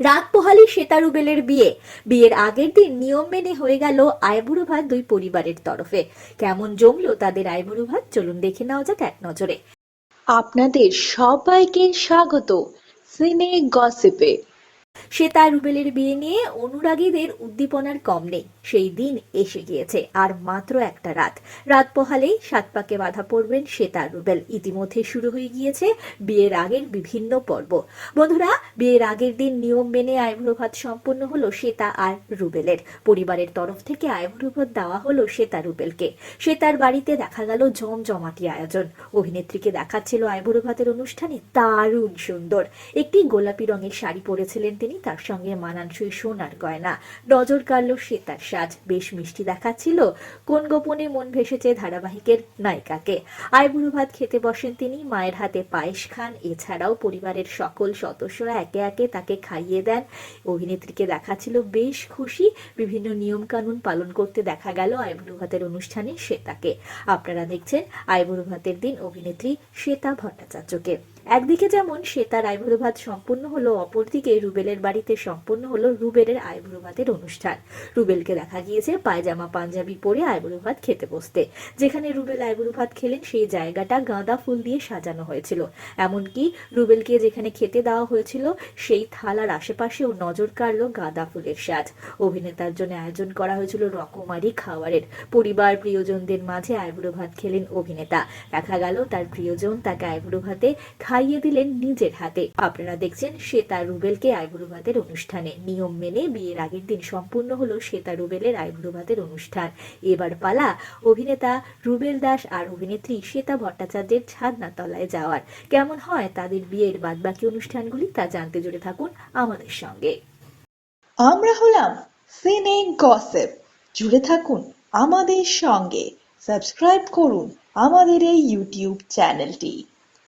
রাত পোহালি সেতারুবেলের বিয়ে। বিয়ের আগের দিন নিয়ম মেনে হয়ে গেল আইবুড়ো ভাত দুই পরিবারের তরফে। কেমন জমলো তাদের আইবুড়ো ভাত? চলুন দেখে নেওয়া যাক এক নজরে। আপনাদের সবাইকে স্বাগত। সিনে গসিপে। শ্বেতা রুবেলের বিয়ে নিয়ে অনুরাগীদের উদ্দীপনার কম নেই। সেই দিন এসে গিয়েছে, আর মাত্র একটা রাত। রাত পোহালেই সাত পাকে বাধা পড়বেন শ্বেতা রুবেল। ইতিমধ্যে শুরু হয়ে গিয়েছে বিয়ের আগের বিভিন্ন পর্ব। বন্ধুরা, বিয়ের আগের দিন নিয়ম মেনে আইবুড়ো ভাত সম্পন্ন হলো শ্বেতা আর রুবেলের। পরিবারের তরফ থেকে আইবুড়ো ভাত দেওয়া হলো শ্বেতা রুবেলকে। শ্বেতার বাড়িতে দেখা গেল জমজমাটি আয়োজন। অভিনেত্রীকে দেখাচ্ছিল ভাতের অনুষ্ঠানে দারুণ সুন্দর। একটি গোলাপি রঙের শাড়ি পরেছিলেন তিনি। তার সঙ্গে মানানসই সোনার গয়না, নজর কাড়ল শ্বেতার সাজ। বেশ মিষ্টি দেখাচ্ছিল কোন গোপনে মন ভেসেছে ধারাবাহিকের নায়িকাকে। আইবুড়ো ভাত খেতে বসেন তিনি, মায়ের হাতে পায়েস খান। এছাড়াও পরিবারের সকল সদস্যরা একে একে তাকে খাইয়ে দেন। অভিনেত্রীকে দেখাচ্ছিল বেশ খুশি। বিভিন্ন নিয়ম কানুন পালন করতে দেখা গেল আইবুড়ো ভাতের অনুষ্ঠানে শ্বেতাকে আপনারা দেখছেন আইবুড়ো ভাতের দিন অভিনেত্রী শ্বেতা ভট্টাচার্যকে। একদিকে যেমন শ্বেতার আইবুড়ো ভাত সম্পূর্ণ হলো, অপরদিকে রুবেলের বাড়িতে সম্পূর্ণ হলো রুবেলের আইবুড়ো অনুষ্ঠান। রুবেলকে দেখা গিয়েছে পায়জামা, পাঞ্জাবি পরে আইবুড়ো ভাত খেতে বসতে। যেখানে রুবেল আইবুড়ো ভাত খেলেন, সেই জায়গাটা গাঁদা ফুল দিয়ে সাজানো হয়েছিল। এমনকি রুবেলকে যেখানে খেতে দেওয়া হয়েছিল, সেই থালার আশেপাশেও নজর কাড়লো গাঁদা ফুলের সাজ। অভিনেতার জন্য আয়োজন করা হয়েছিল রকমারি খাবারের। পরিবার প্রিয়জনদের মাঝে আইবুড়ো ভাত খেলেন অভিনেতা। দেখা গেল তার প্রিয়জন তাকে আইবুড়ো ভাতে খাইয়ে দিলেন নিজের হাতে। আপনারা দেখছেন শ্বেতা রুবেলকে আইবুড়ো ভাতের অনুষ্ঠানে। নিয়ম মেনে বিয়ের আগের দিন সম্পূর্ণ হলো শ্বেতা রুবেলের আইবুড়ো ভাতের অনুষ্ঠান। এবার পালা অভিনেতা রুবেল দাস আর অভিনেত্রী শ্বেতা ভট্টাচার্যের ছাদনা তলায় যাওয়ার। কেমন হয় তাদের বিয়ের বাদবাকি অনুষ্ঠানগুলি তা জানতে জুড়ে থাকুন আমাদের সঙ্গে। আমরা হলাম সিনে গসিপ। জুড়ে থাকুন আমাদের সঙ্গে। সাবস্ক্রাইব করুন আমাদের এই ইউটিউব চ্যানেলটি।